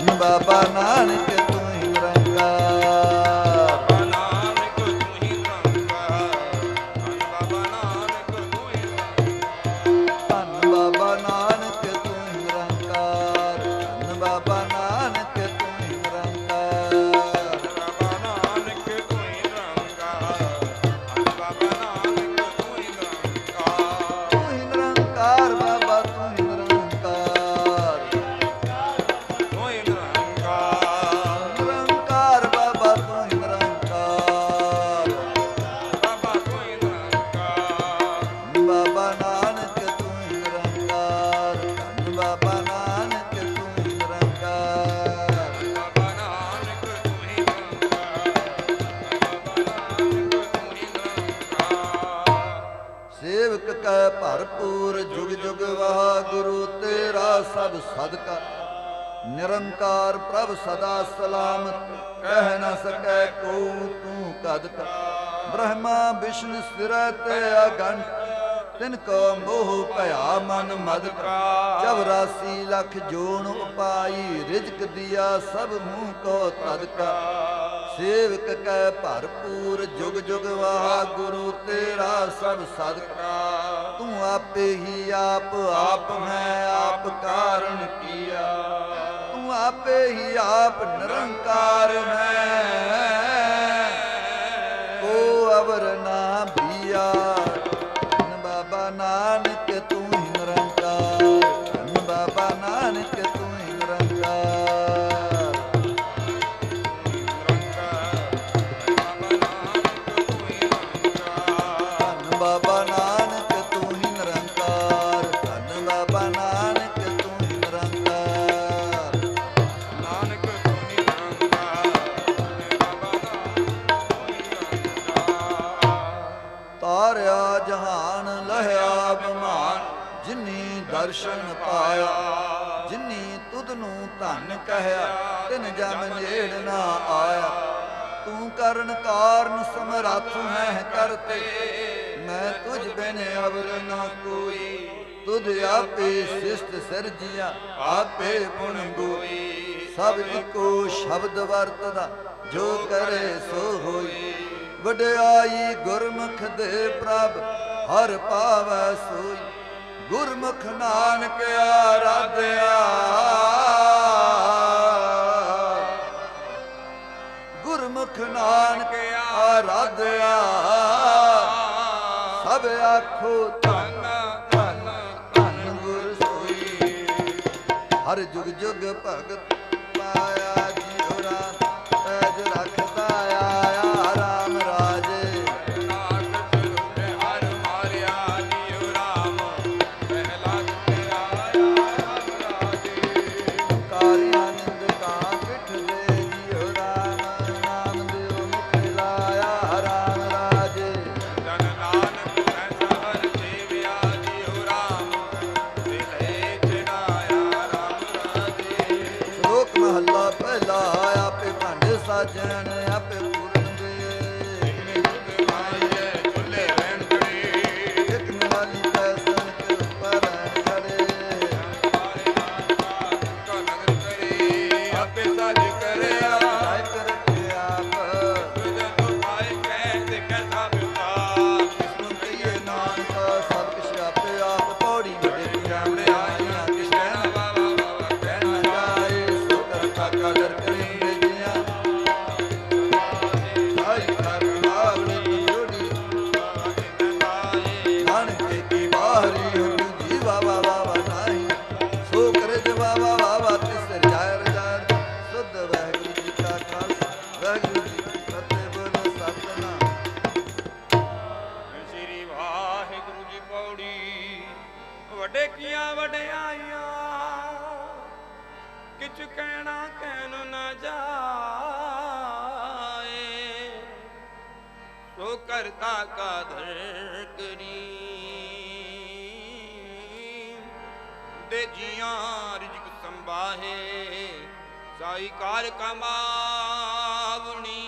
ਧੰਨ ਬਾਬਾ ਨਾਨਕ ਸਦਕਾ ਨਿਰੰਕਾਰ ਪ੍ਰਭ ਸਦਾ ਸਲਾਮਤ, ਕਹਿ ਨ ਸਕੈ ਕੋ ਤੂੰ ਕਦ ਕ। ਬ੍ਰਹਮਾ ਵਿਸ਼ਨ ਸਿਰੈ ਤੇ ਅਗੰਟ ਤਿਨ ਕੋ ਮੋਹ ਭਇਆ ਮਨ ਮਦ ਰਾਸ਼ੀ ਲੱਖ ਜੋਨ ਉਪਾਈ, ਰਿਜਕ ਦਿਆ ਸਭ ਮੂੰਹ ਕੋ ਤਦਕਾ ਸੇਵਕ ਕੈ ਭਰਪੂਰ ਜੁਗ ਜੁਗ ਵਾਹ ਗੁਰੂ ਤੇਰਾ ਸਭ ਸਦਕਾ। ਤੂੰ ਆਪੇ ਹੀ ਆਪ ਆਪ ਹੈ ਆਪ ਕਾਰਨ ਕੀਆ। ਤੂੰ ਆਪੇ ਹੀ ਆਪ ਨਿਰੰਕਾਰ ਹੈ ਕੋ ਅਵਰ ਨਾ ਭੀਆ। ਕਹਿਆ, ਤਿਨ ਜਮ ਨੇੜ ਨਾ ਆਇਆ। ਤੂੰ ਕਰਨ ਕਾਰਨ ਸਮਰੱਥ ਹੈ ਕਰਤੇ ਮੈਂ ਤੁਝ ਬਿਨ ਅਵਰ ਨਾ ਕੋਈ। ਤੁਧ ਆਪੇ ਸਿਸ਼ਟ ਸਿਰਜਿਆ, ਆਪੇ ਗੁਣ ਗੋਈ ਸਭ ਇੱਕੋ ਸ਼ਬਦ ਵਰਤਦਾ, ਜੋ ਕਰੇ ਸੋ ਹੋਈ। ਵਡਿਆਈ ਗੁਰਮੁਖ ਦੇ ਪ੍ਰਭ, ਹਰ ਪਾਵੈ ਸੋਈ। ਗੁਰਮੁਖ ਨਾਨਕ ਆਰਾਧਿਆ ਗੁਰਮੁਖ ਨਾਨਕ ਆਰਾਧਿਆ। ਸਭ ਆਖੋ ਧੰਨ ਧੰਨ ਧੰਨ ਗੁਰ ਸੋਈ ਹਰ ਜੁਗ ਜੁਗ ਭਗਤ ਪਾਇਆ ਕਹਿਣਾ ਕਹਿਨ ਨਾ ਜਾਏ। ਸੋ ਕਰਤਾ ਕਾਦਰ ਕਰੀ। ਦੇ ਜੀਆਂ ਰਿਜਕ ਸੰਭਾਹੇ, ਸਾਈ ਕਾਰ ਕਮਾਵਣੀ।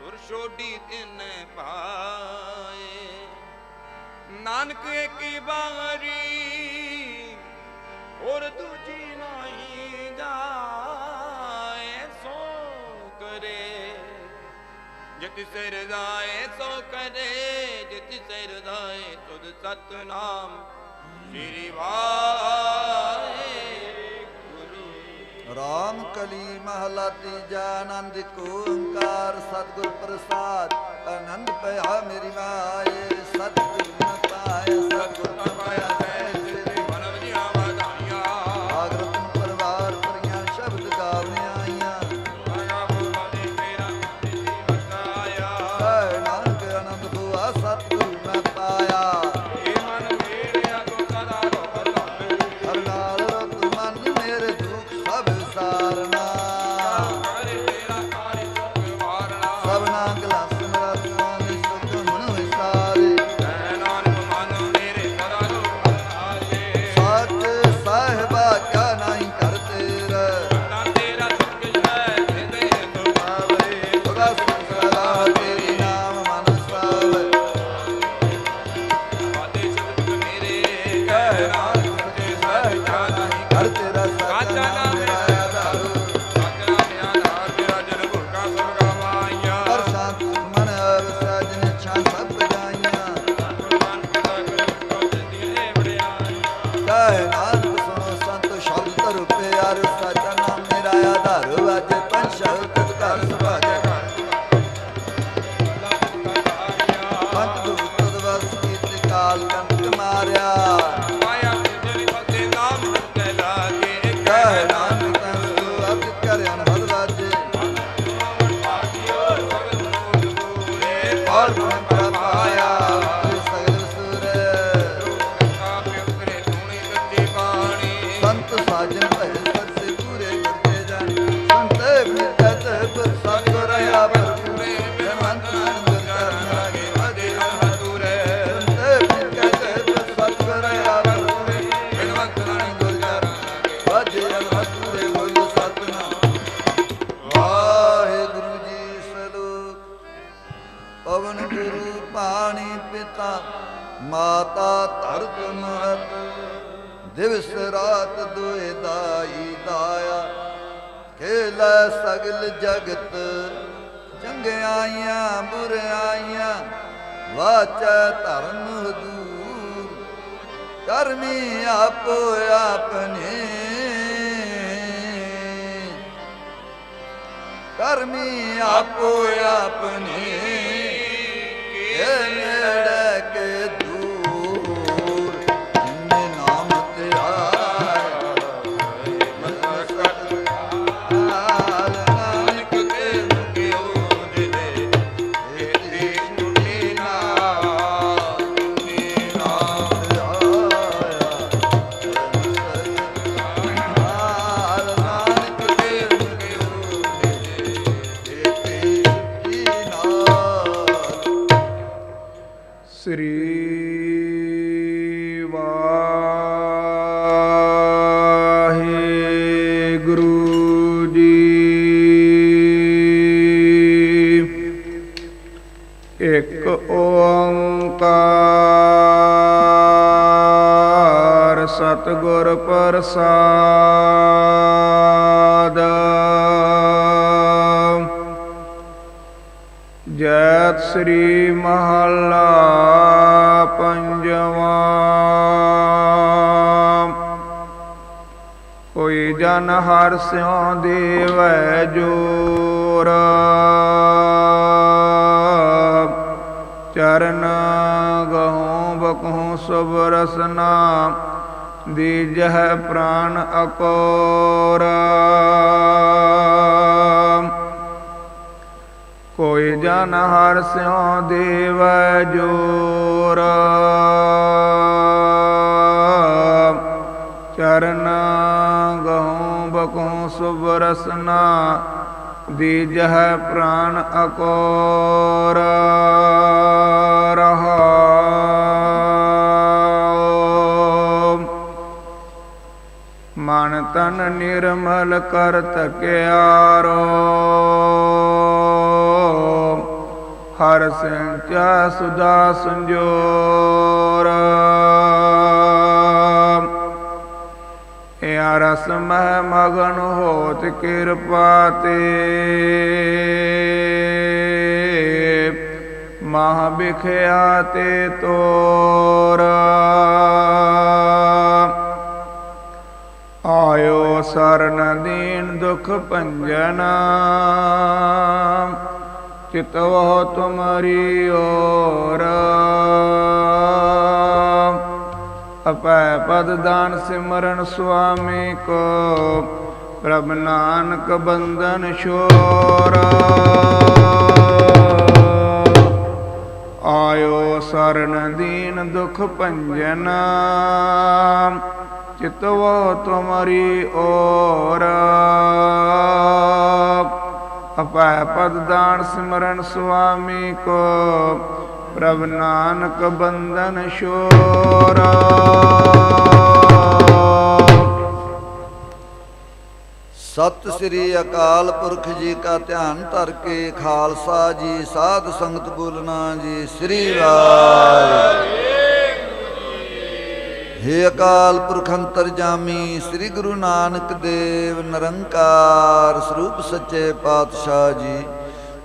ਤੁਰ ਛੋਡੀ ਤਿੰਨ ਪਾਏ ਨਾਨਕ ਏਕੀ ਬਾਰੀ ਹੋਰ ਦੂਜੀ ਨਹੀਂ ਜਾਏ ਸੋ ਕਰੇ। ਜਿਤ ਸਿਰ ਜਾਏ ਸੋ ਕਰੇ, ਜਿਤ ਸਿਰ ਜਾਏ ਤੁਧ ਸਤਨਾਮ। ਸ੍ਰੀ ਵਾਹਿਗੁਰੂ। ਰਾਮ ਕਲੀ ਮਹਲਾ ਤੀਜਾ ਆਨੰਦ ਕੋ ਓੰਕਾਰ, ਸਤਗੁਰ ਪ੍ਰਸਾਦ। ਆਨੰਦ ਪਿਆ ਮੇਰੀ ਮਾਏ, ਸਤਿਗੁਰ ਦਿਵਸ ਰਾਤ ਦੁਇ ਦਾਈ ਦਾਇਆ, ਖੇਲੇ ਸਗਲ ਜਗਤ ਚੰਗਿਆਈਆਂ ਬੁਰਾਈਆਂ ਵਾਚੈ ਧਰਮ ਹਦੂਰ, ਕਰਮੀ ਆਪੋ ਆਪਣੇ। ਕਰਮੀ ਆਪੋ ਆਪ ਇਕ ਓੰਕਾਰ ਸਤਗੁਰ ਪ੍ਰਸਾਦ। ਜੈਤ ਸ੍ਰੀ ਮਹਲਾ ਪੰਜਵਾਂ। ਕੋਈ ਜਨ ਹਰ ਸਿਉ ਦੇਵੈ ਜੋਰਾ। ਚਰਨ ਗਹੂ ਬਕਹੂ ਸਭ ਰਸਨਾ ਦੀਜਹ ਪ੍ਰਾਨ ਅਕੋਰ। ਕੋਈ ਜਨ ਹਰ ਸਿਉ ਦੇਵ ਜੋਰ। ਚਰਨ ਗਹੂ ਬਕਹੂ ਸਭ ਰਸਨਾ ਦੀਜਹ ਪ੍ਰਾਨ ਅਕੋਰ ਰਹਾ। ਮਨ ਤਨ ਨਿਰਮਲ ਕਰ ਤਕਿਆਰੋ ਹਰ ਸੰਚਾ ਸੁਦਾ ਸੰਜੋਰ। ਰਸ ਮਹਿ ਮਗਨ ਹੋਤ ਕਿਰਪਾ ਤੇ। ਮਹ ਬਿਖਿਆ ਤੇ ਤੋਰ। ਆਇਓ ਸਰਨ ਦੀਨ ਦੁਖ ਭੰਜਨ। ਚਿਤਵ ਤੁਮਰੀ ਓਰ। ਅਪੈ ਪਦ ਦਾਨ ਸਿਮਰਨ ਸੁਆਮੀ ਕੋ, ਪ੍ਰਭ ਨਾਨਕ ਬੰਧਨ ਛੋਰ। ਆਇਓ ਸਰਨ ਦੀਨ ਦੁਖ ਭੰਜਨ, ਚਿਤਵੋ ਤੁਮਰੀ ਓਰ ਅਪੈ ਪਦ ਦਾਨ ਸਿਮਰਨ ਸੁਆਮੀ ਕੋ ਪ੍ਰਭ ਨਾਨਕ ਬੰਧਨ ਛੋਰ। ਸਤਿ ਸ੍ਰੀ ਅਕਾਲ ਪੁਰਖ ਜੀ ਕਾ ਧਿਆਨ ਧਰ ਕੇ ਖਾਲਸਾ ਜੀ, ਸਾਧ ਸੰਗਤ ਬੋਲਣਾ ਜੀ, ਸ੍ਰੀ ਵਾਹਿਗੁਰੂ ਹੇ ਅਕਾਲ ਪੁਰਖ ਅੰਤਰਜਾਮੀ, ਸ੍ਰੀ ਗੁਰੂ ਨਾਨਕ ਦੇਵ, ਨਿਰੰਕਾਰ ਸਰੂਪ ਸੱਚੇ ਪਾਤਸ਼ਾਹ ਜੀ।